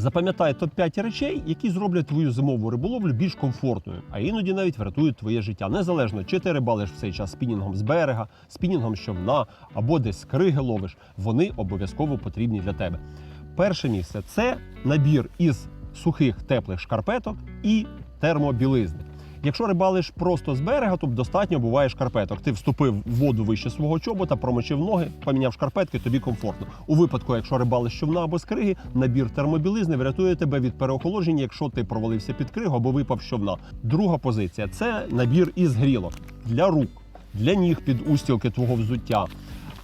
Запам'ятай топ-5 речей, які зроблять твою зимову риболовлю більш комфортною, а іноді навіть врятують твоє життя. Незалежно, чи ти рибалиш в цей час спінінгом з берега, спінінгом з човна або десь криги ловиш, вони обов'язково потрібні для тебе. Перше місце це набір із сухих теплих шкарпеток і термобілизни. Якщо рибалиш просто з берега, то достатньо буває шкарпеток. Ти вступив в воду вище свого чобота, промочив ноги, поміняв шкарпетки, тобі комфортно. У випадку, якщо рибалиш човна або з криги, набір термобілизни врятує тебе від переохолодження, якщо ти провалився під кригу або випав з човна. Друга позиція це набір із грілок для рук, для ніг під устілки твого взуття,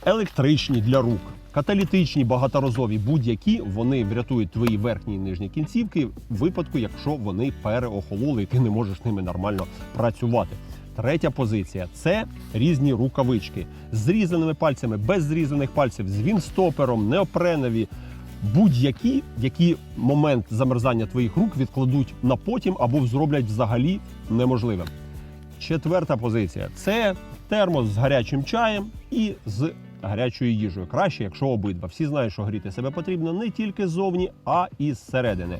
електричні для рук. Каталітичні, багаторазові, будь-які вони врятують твої верхні і нижні кінцівки в випадку, якщо вони переохололи і ти не можеш ними нормально працювати. Третя позиція це різні рукавички з зрізаними пальцями, без зрізаних пальців, з вінстопером, неопренові. Будь-які, які момент замерзання твоїх рук відкладуть на потім або зроблять взагалі неможливим. Четверта позиція це термос з гарячим чаєм і з гарячою їжею. Краще, якщо обидва. Всі знають, що гріти себе потрібно не тільки ззовні, а і зсередини.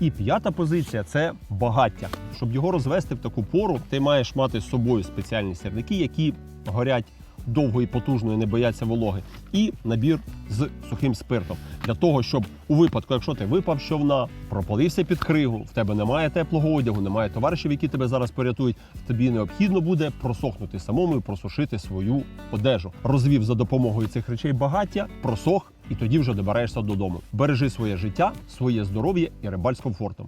І п'ята позиція це багаття. Щоб його розвести в таку пору, ти маєш мати з собою спеціальні сірники, які горять довго і потужно і не бояться вологи, і набір з сухим спиртом для того, щоб у випадку, якщо ти випав з човна, пропалився під кригу, в тебе немає теплого одягу, немає товаришів, які тебе зараз порятують. Тобі необхідно буде просохнути самому і просушити свою одежу. Розвів за допомогою цих речей багаття, просох, і тоді вже добираєшся додому. Бережи своє життя, своє здоров'я і рибаль з комфортом.